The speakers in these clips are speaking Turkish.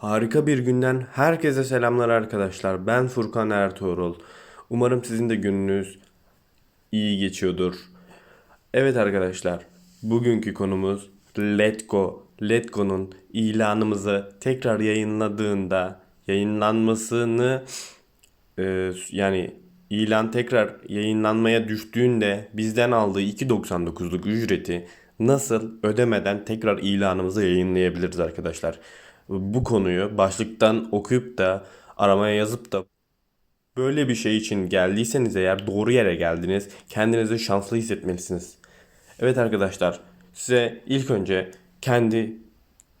Harika bir günden herkese selamlar arkadaşlar. Ben Furkan Ertuğrul. Umarım sizin de gününüz iyi geçiyordur. Evet arkadaşlar, bugünkü konumuz Letgo. Letgo'nun ilanımızı tekrar yayınladığında yayınlanmasını e, yani ilan tekrar yayınlanmaya düştüğünde bizden aldığı 2.99'luk ücreti nasıl ödemeden tekrar ilanımızı yayınlayabiliriz arkadaşlar. Bu konuyu başlıktan okuyup da aramaya yazıp da böyle bir şey için geldiyseniz eğer doğru yere geldiniz. Kendinizi şanslı hissetmelisiniz. Evet arkadaşlar, size ilk önce kendi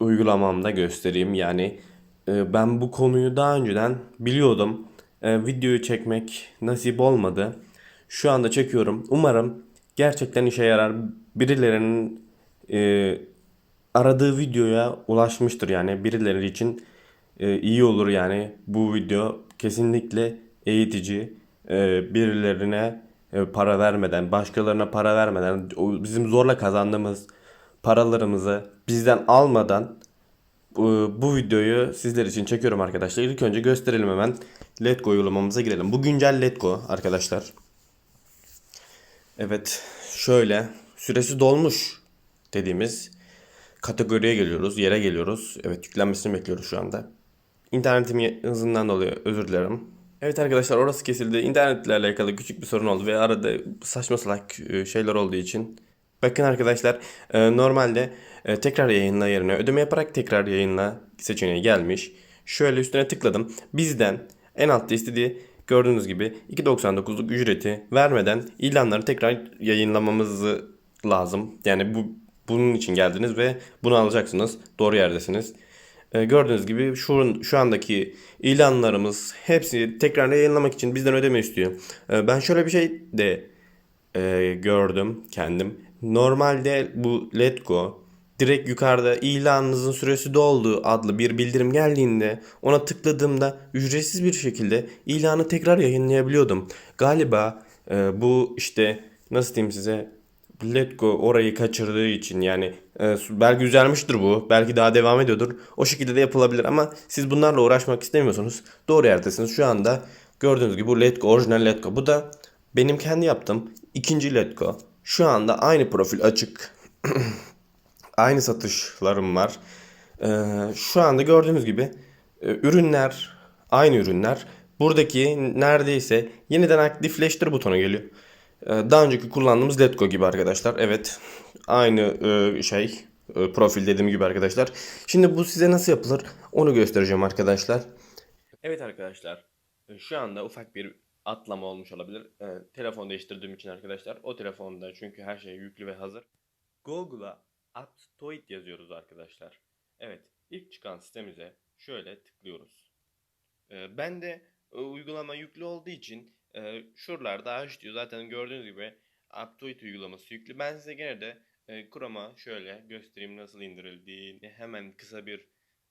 uygulamamda göstereyim. Yani e, ben bu konuyu daha önceden biliyordum. E, videoyu çekmek nasip olmadı. Şu anda çekiyorum. Umarım gerçekten işe yarar. Birilerinin e, aradığı videoya ulaşmıştır yani birileri için e, iyi olur yani bu video kesinlikle eğitici e, birilerine e, para vermeden başkalarına para vermeden o bizim zorla kazandığımız paralarımızı bizden almadan bu, bu videoyu sizler için çekiyorum arkadaşlar. İlk önce gösterelim hemen Letgo uygulamamıza girelim. Bu güncel Letgo arkadaşlar. Evet şöyle süresi dolmuş dediğimiz kategoriye geliyoruz, yere geliyoruz. Evet yüklenmesini bekliyoruz şu anda. İnternetim hızından dolayı özür dilerim. Evet arkadaşlar orası kesildi. İnternetle alakalı küçük bir sorun oldu ve arada saçma salak e, şeyler olduğu için. Bakın arkadaşlar e, normalde e, tekrar yayınla yerine ödeme yaparak tekrar yayınla seçeneği gelmiş. Şöyle üstüne tıkladım. Bizden en altta istediği gördüğünüz gibi 2.99'luk ücreti vermeden ilanları tekrar yayınlamamızı lazım. Yani bu bunun için geldiniz ve bunu alacaksınız. Doğru yerdesiniz. Ee, gördüğünüz gibi şu, şu andaki ilanlarımız hepsi tekrar yayınlamak için bizden ödeme istiyor. Ee, ben şöyle bir şey de e, gördüm kendim. Normalde bu Letgo direkt yukarıda ilanınızın süresi doldu adlı bir bildirim geldiğinde ona tıkladığımda ücretsiz bir şekilde ilanı tekrar yayınlayabiliyordum. Galiba e, bu işte nasıl diyeyim size Letgo orayı kaçırdığı için yani e, belki düzelmiştir bu. Belki daha devam ediyordur. O şekilde de yapılabilir ama siz bunlarla uğraşmak istemiyorsanız doğru yerdesiniz. Şu anda gördüğünüz gibi bu Letgo orijinal Letgo. Bu da benim kendi yaptığım ikinci Letgo. Şu anda aynı profil açık. aynı satışlarım var. E, şu anda gördüğünüz gibi e, ürünler aynı ürünler. Buradaki neredeyse yeniden aktifleştir butonu geliyor. Ee, Daha önceki kullandığımız Letgo gibi arkadaşlar. Evet. Aynı e, şey. e, Profil dediğim gibi arkadaşlar. Şimdi bu size nasıl yapılır onu göstereceğim arkadaşlar. Evet arkadaşlar. e, Şu anda ufak bir atlama olmuş olabilir. E, Telefon değiştirdiğim için arkadaşlar. O telefonda çünkü her şey yüklü ve hazır. Google'a Aptoid yazıyoruz arkadaşlar. Evet. ilk çıkan sitemize şöyle tıklıyoruz. E, Ben de e, uygulama yüklü olduğu için e, şuralarda aç diyor. Zaten gördüğünüz gibi Aptoid uygulaması yüklü. Ben size gene de e, Chrome'a şöyle göstereyim nasıl indirildiğini hemen kısa bir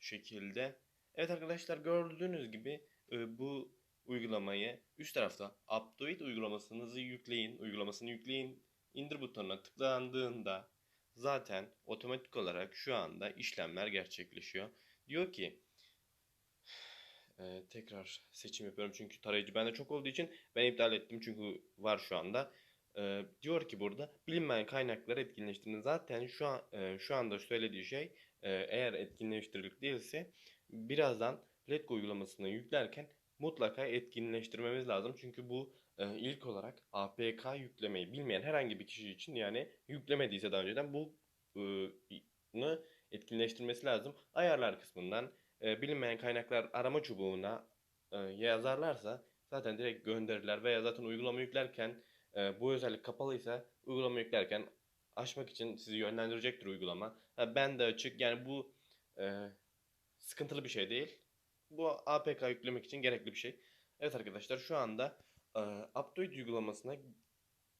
şekilde. Evet arkadaşlar gördüğünüz gibi e, bu uygulamayı üst tarafta Aptoid uygulamasınızı yükleyin, uygulamasını yükleyin. indir butonuna tıklandığında zaten otomatik olarak şu anda işlemler gerçekleşiyor. Diyor ki ee, tekrar seçim yapıyorum çünkü tarayıcı bende çok olduğu için ben iptal ettim çünkü var şu anda. Ee, diyor ki burada bilinmeyen kaynakları etkinleştirin. Zaten şu an e, şu anda söylediği şey e, eğer etkinleştirilik değilse birazdan Letgo uygulamasını yüklerken mutlaka etkinleştirmemiz lazım. Çünkü bu e, ilk olarak APK yüklemeyi bilmeyen herhangi bir kişi için yani yüklemediyse daha önceden bu e, etkinleştirmesi lazım. Ayarlar kısmından e, bilinmeyen kaynaklar arama çubuğuna e, yazarlarsa zaten direkt gönderirler veya zaten uygulama yüklerken e, bu özellik kapalıysa uygulama yüklerken açmak için sizi yönlendirecektir uygulama. Ha, ben de açık yani bu e, sıkıntılı bir şey değil. Bu APK yüklemek için gerekli bir şey. Evet arkadaşlar şu anda e, Update uygulamasına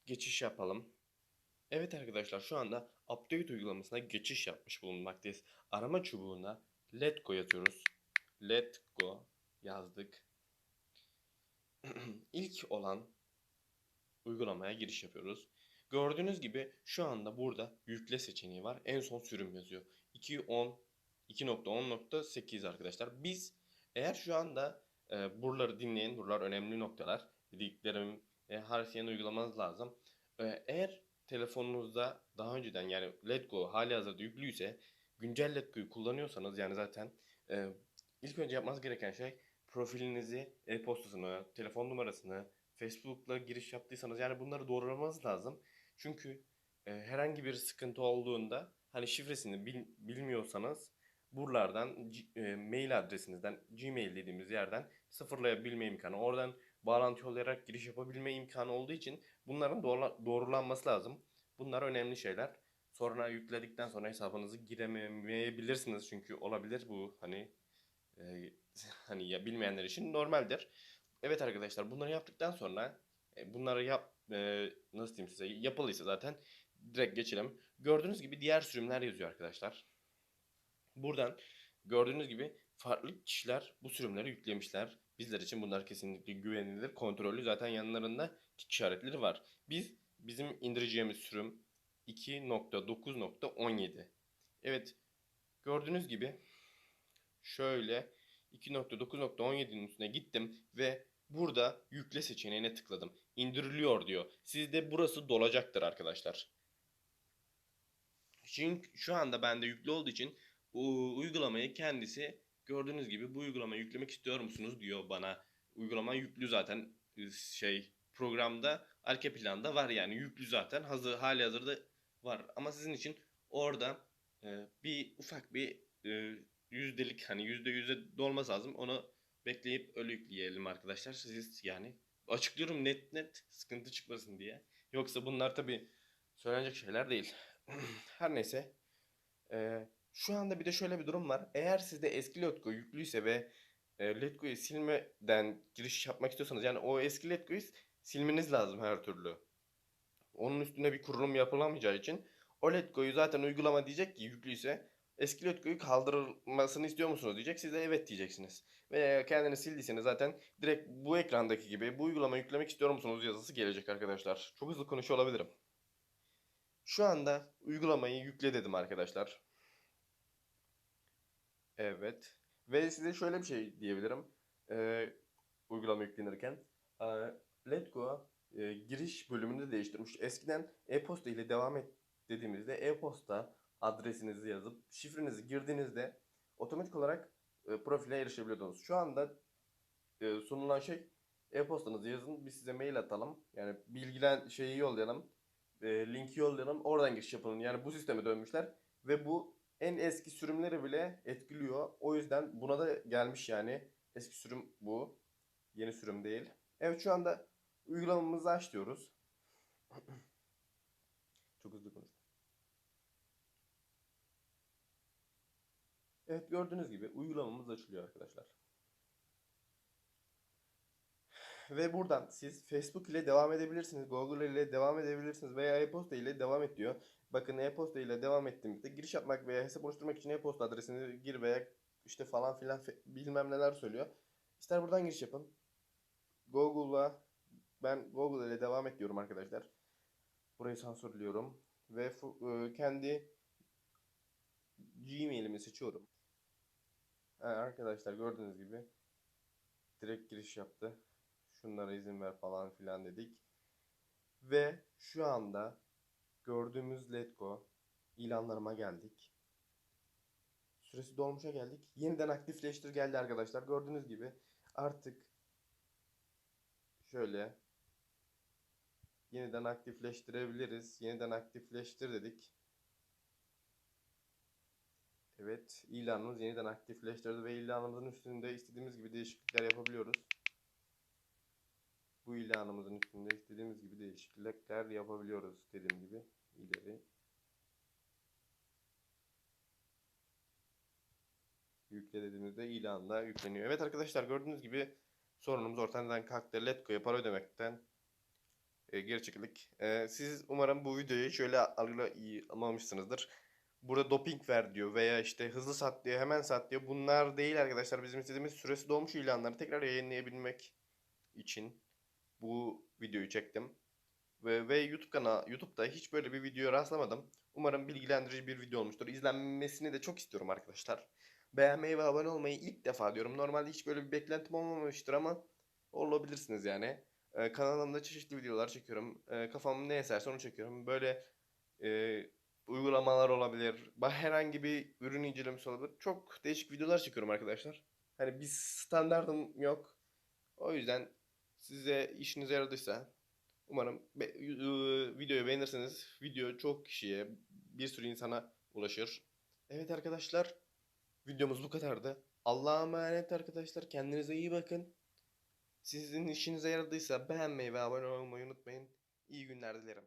geçiş yapalım. Evet arkadaşlar şu anda Update uygulamasına geçiş yapmış bulunmaktayız. Arama çubuğuna Letgo yazıyoruz. Letgo yazdık. İlk olan uygulamaya giriş yapıyoruz. Gördüğünüz gibi şu anda burada yükle seçeneği var. En son sürüm yazıyor. 2.10 2.10.8 arkadaşlar. Biz eğer şu anda e, buraları dinleyin, buralar önemli noktalar. Dediklerim e, harfiyen uygulamanız lazım. E, eğer telefonunuzda daha önceden yani Letgo hali hazırda yüklüyse güncel Letgo'yu kullanıyorsanız yani zaten e, ilk önce yapmanız gereken şey profilinizi, e-postasını, telefon numarasını, Facebook'la giriş yaptıysanız yani bunları doğrulamanız lazım. Çünkü e, herhangi bir sıkıntı olduğunda hani şifresini bil- bilmiyorsanız buralardan e, mail adresinizden Gmail dediğimiz yerden sıfırlayabilme imkanı oradan bağlantı yollayarak giriş yapabilme imkanı olduğu için bunların doğrula- doğrulanması lazım. Bunlar önemli şeyler. Sonra yükledikten sonra hesabınızı giremeyebilirsiniz çünkü olabilir bu hani e, hani ya bilmeyenler için normaldir. Evet arkadaşlar bunları yaptıktan sonra e, bunları yap e, nasıl diyeyim size yapılıysa zaten direkt geçelim. Gördüğünüz gibi diğer sürümler yazıyor arkadaşlar. Buradan gördüğünüz gibi farklı kişiler bu sürümleri yüklemişler. Bizler için bunlar kesinlikle güvenilir, kontrollü. Zaten yanlarında tik işaretleri var. Biz bizim indireceğimiz sürüm 2.9.17. Evet gördüğünüz gibi şöyle 2.9.17'nin üstüne gittim ve burada yükle seçeneğine tıkladım. İndiriliyor diyor. Sizde burası dolacaktır arkadaşlar. Çünkü şu anda bende yüklü olduğu için uygulamayı kendisi gördüğünüz gibi bu uygulamayı yüklemek istiyor musunuz diyor bana. Uygulama yüklü zaten e, şey programda arka planda var yani yüklü zaten hazır hali hazırda var. Ama sizin için orada e, bir ufak bir e, yüzdelik hani yüzde yüzde dolması lazım. Onu bekleyip öyle yükleyelim arkadaşlar. Siz yani açıklıyorum net net sıkıntı çıkmasın diye. Yoksa bunlar tabi söylenecek şeyler değil. Her neyse. Ee, şu anda bir de şöyle bir durum var. Eğer sizde eski Letgo yüklüyse ve e, Letgo'yu silmeden giriş yapmak istiyorsanız yani o eski Letgo'yu silmeniz lazım her türlü. Onun üstüne bir kurulum yapılamayacağı için o Letgo'yu zaten uygulama diyecek ki yüklüyse eski Letgo'yu kaldırılmasını istiyor musunuz diyecek. Siz de evet diyeceksiniz. Ve kendini sildiyseniz zaten direkt bu ekrandaki gibi bu uygulamayı yüklemek istiyor musunuz yazısı gelecek arkadaşlar. Çok hızlı konuşuyor olabilirim. Şu anda uygulamayı yükle dedim arkadaşlar. Evet. Ve size şöyle bir şey diyebilirim. Ee, uygulama yüklenirken. Ee, Letgo e, giriş bölümünü de değiştirmiş. Eskiden e-posta ile devam et dediğimizde e-posta adresinizi yazıp şifrenizi girdiğinizde otomatik olarak e, profile erişebiliyordunuz. Şu anda e, sunulan şey e-postanızı yazın biz size mail atalım. Yani bilgilen şeyi yollayalım. E, linki yollayalım. Oradan giriş yapın. Yani bu sisteme dönmüşler. Ve bu en eski sürümleri bile etkiliyor. O yüzden buna da gelmiş yani. Eski sürüm bu. Yeni sürüm değil. Evet şu anda uygulamamızı aç diyoruz. Çok hızlı konuştum. Evet gördüğünüz gibi uygulamamız açılıyor arkadaşlar. Ve buradan siz Facebook ile devam edebilirsiniz, Google ile devam edebilirsiniz veya e-posta ile devam et diyor. Bakın e-posta ile devam ettiğimizde giriş yapmak veya hesap oluşturmak için e-posta adresini gir veya işte falan filan bilmem neler söylüyor. İster buradan giriş yapın. Google'la ben Google ile devam et diyorum arkadaşlar. Burayı sansürlüyorum ve e, kendi Gmail'imi seçiyorum. Ha, arkadaşlar gördüğünüz gibi direkt giriş yaptı. Şunlara izin ver falan filan dedik. Ve şu anda gördüğümüz Letgo ilanlarıma geldik. Süresi dolmuşa geldik. Yeniden aktifleştir geldi arkadaşlar. Gördüğünüz gibi artık şöyle yeniden aktifleştirebiliriz. Yeniden aktifleştir dedik. Evet, ilanımız yeniden aktifleştirdi ve ilanımızın üstünde istediğimiz gibi değişiklikler yapabiliyoruz. Bu ilanımızın üstünde istediğimiz gibi değişiklikler yapabiliyoruz dediğim gibi ileri. Yükle dediğimizde ilanla yükleniyor. Evet arkadaşlar gördüğünüz gibi sorunumuz ortadan kalktı. Letgo'ya para ödemekten e, geri. E, siz umarım bu videoyu şöyle algılamamışsınızdır. Burada doping ver diyor veya işte hızlı sat diyor, hemen sat diyor. Bunlar değil arkadaşlar. Bizim istediğimiz süresi dolmuş ilanları tekrar yayınlayabilmek için bu videoyu çektim. Ve, ve YouTube kanalı YouTube'da hiç böyle bir video rastlamadım. Umarım bilgilendirici bir video olmuştur. İzlenmesini de çok istiyorum arkadaşlar. Beğenmeyi ve abone olmayı ilk defa diyorum. Normalde hiç böyle bir beklentim olmamıştır ama olabilirsiniz yani. Ee, kanalımda çeşitli videolar çekiyorum. Ee, kafam ne eserse onu çekiyorum. Böyle e, uygulamalar olabilir. Herhangi bir ürün incelemesi olabilir. Çok değişik videolar çekiyorum arkadaşlar. Hani bir standardım yok. O yüzden size işinize yaradıysa umarım be- ıı, videoyu beğenirseniz video çok kişiye, bir sürü insana ulaşır. Evet arkadaşlar, videomuz bu kadardı. Allah'a emanet arkadaşlar. Kendinize iyi bakın. Sizin işinize yaradıysa beğenmeyi ve abone olmayı unutmayın. İyi günler dilerim.